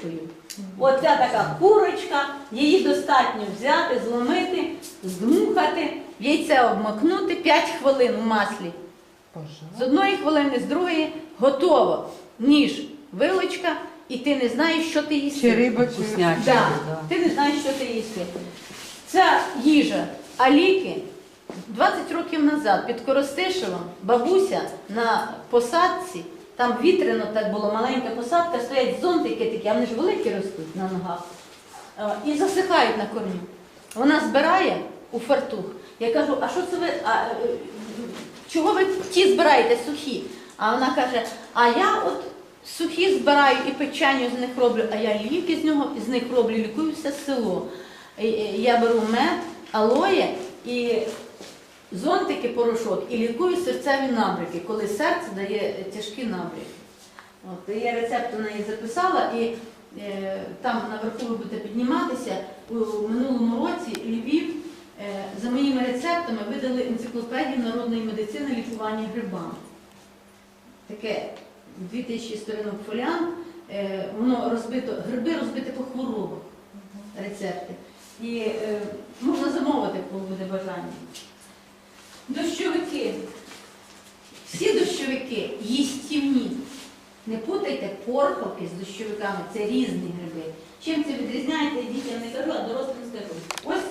курочкою. Оця така курочка, її достатньо взяти, зломити, здмухати, яйце обмакнути 5 хвилин у маслі. З одної хвилини, з другої готово. Ніж, вилочка, і ти не знаєш, що ти їси. Чи риба, чи Вкусняче. Да. Да. Ти не знаєш, що ти їси. Ця їжа, а ліки 20 років назад під Коростишевом бабуся на посадці, там вітряно так було, маленька посадка, стоять зонтики такі, а вони ж великі ростуть на ногах. Е, І засихають на корню. Вона збирає у фартух. Я кажу, а що це ви? А, е, чого ви ті збираєте сухі? А вона каже, а я от сухі збираю і печеню з них роблю, а я ліки з нього з них роблю, лікую все село. Я беру мед, алоє і зонтики порошок і лікую серцеві набряки, коли серце дає тяжкі набряки. От, я рецепт у неї записала, і е, там наверху ви будете підніматися. У минулому році Львів е, за моїми рецептами видали енциклопедію народної медицини лікування грибами. Таке 2000 сторінок фоліант, е, воно розбито, гриби розбиті по хворобах, рецепти. І е, можна замовити, коли буде бажання. Дощовики. Всі дощовики їстівні. Не путайте порховки з дощовиками, це різні гриби. Чим це відрізняється, дітям не кажу, а дорослим